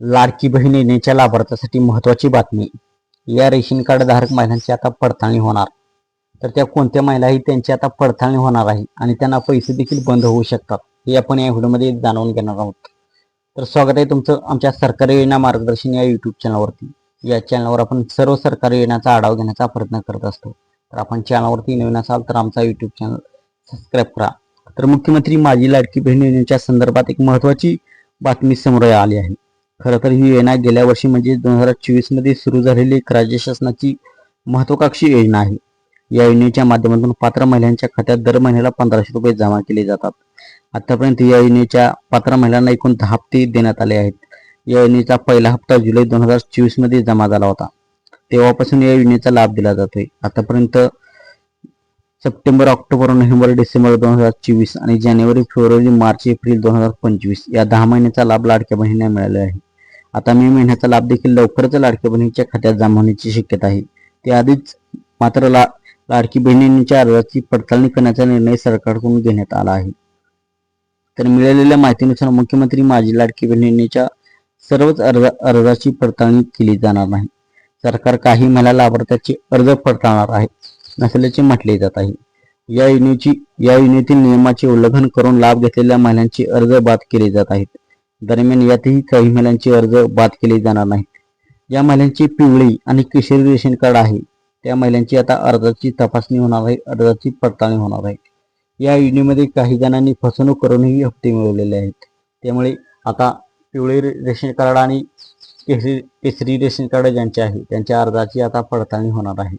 लाडकी बहीण योजनेच्या लाभार्थ्यासाठी महत्त्वाची बातमी. या रेशन कार्ड धारक महिलांची आता पडताळणी होणार. तर त्या कोणत्या महिलाही त्यांची आता पडताळणी होणार आहे आणि त्यांना पैसे देखील बंद होऊ शकतात हे आपण या व्हिडिओमध्ये जाणून घेणार आहोत. तर स्वागत आहे तुमचं आमच्या सरकारी योजना मार्गदर्शन या युट्यूब चॅनलवरती या चॅनलवर आपण सर्व सरकारी योजनांचा आढावा घेण्याचा प्रयत्न करत असतो. तर आपण चॅनलवरती नवीन असाल तर आमचा युट्यूब चॅनल सबस्क्राईब करा. तर मुख्यमंत्री माझी लाडकी बहीण योजनेच्या संदर्भात एक महत्त्वाची बातमी समोर आली आहे. खरं तर ही योजना गेल्या वर्षी म्हणजे दोन हजार चोवीसमध्ये सुरू झालेली एक राज्य शासनाची महत्वाकांक्षी योजना आहे. या योजनेच्या माध्यमातून पात्र महिलांच्या खात्यात दर महिन्याला पंधराशे रुपये जमा केले जातात. आतापर्यंत या योजनेच्या पात्र महिलांना एकूण दहा हप्ते देण्यात आले आहेत. या योजनेचा पहिला हप्ता जुलै दोन हजार चोवीसमध्ये जमा झाला होता. तेव्हापासून या योजनेचा लाभ दिला जातोय. आतापर्यंत सप्टेंबर ऑक्टोबर नोव्हेंबर डिसेंबर दोन हजार चोवीस आणि जानेवारी फेब्रुवारी मार्च एप्रिल दोन हजार पंचवीस या दहा महिन्याचा लाभ लाडक्या बहिणींना मिळाला आहे. आता मे महिन्याचा लाभ देखील लवकरच लाडक्या बहिणीच्या खात्यात जमा होण्याची शक्यता आहे. त्याआधीच मात्र ला लाडकी बहिणींच्या अर्जाची पडताळणी करण्याचा निर्णय सरकारकडून घेण्यात आला आहे. तर मिळालेल्या माहितीनुसार मुख्यमंत्री माझी लाडकी बहिणीच्या सर्वच अर्ज अर्जाची पडताळणी केली जाणार नाही. सरकार काही महिला लाभार्थ्याचे अर्ज पडताळणार आहे. नसल्याचे म्हटले जात आहे. या योजनेची या योजनेतील नियमाचे उल्लंघन करून लाभ घेतलेल्या महिलांचे अर्ज बाद केले जात आहेत. दरम्यान यातही काही महिलांचे अर्ज बाद केले जाणार नाहीत. या महिलांची पिवळी आणि केशरी रेशन कार्ड आहे त्या महिलांची आता अर्जाची तपासणी होणार आहे अर्जाची पडताळणी होणार आहे. या योजनेमध्ये काही जणांनी फसवणूक करूनही हप्ते मिळवलेले आहेत. त्यामुळे आता पिवळे रेशन कार्ड आणि केसरी केसरी रेशन कार्ड ज्यांचे आहे त्यांच्या अर्जाची आता पडताळणी होणार आहे.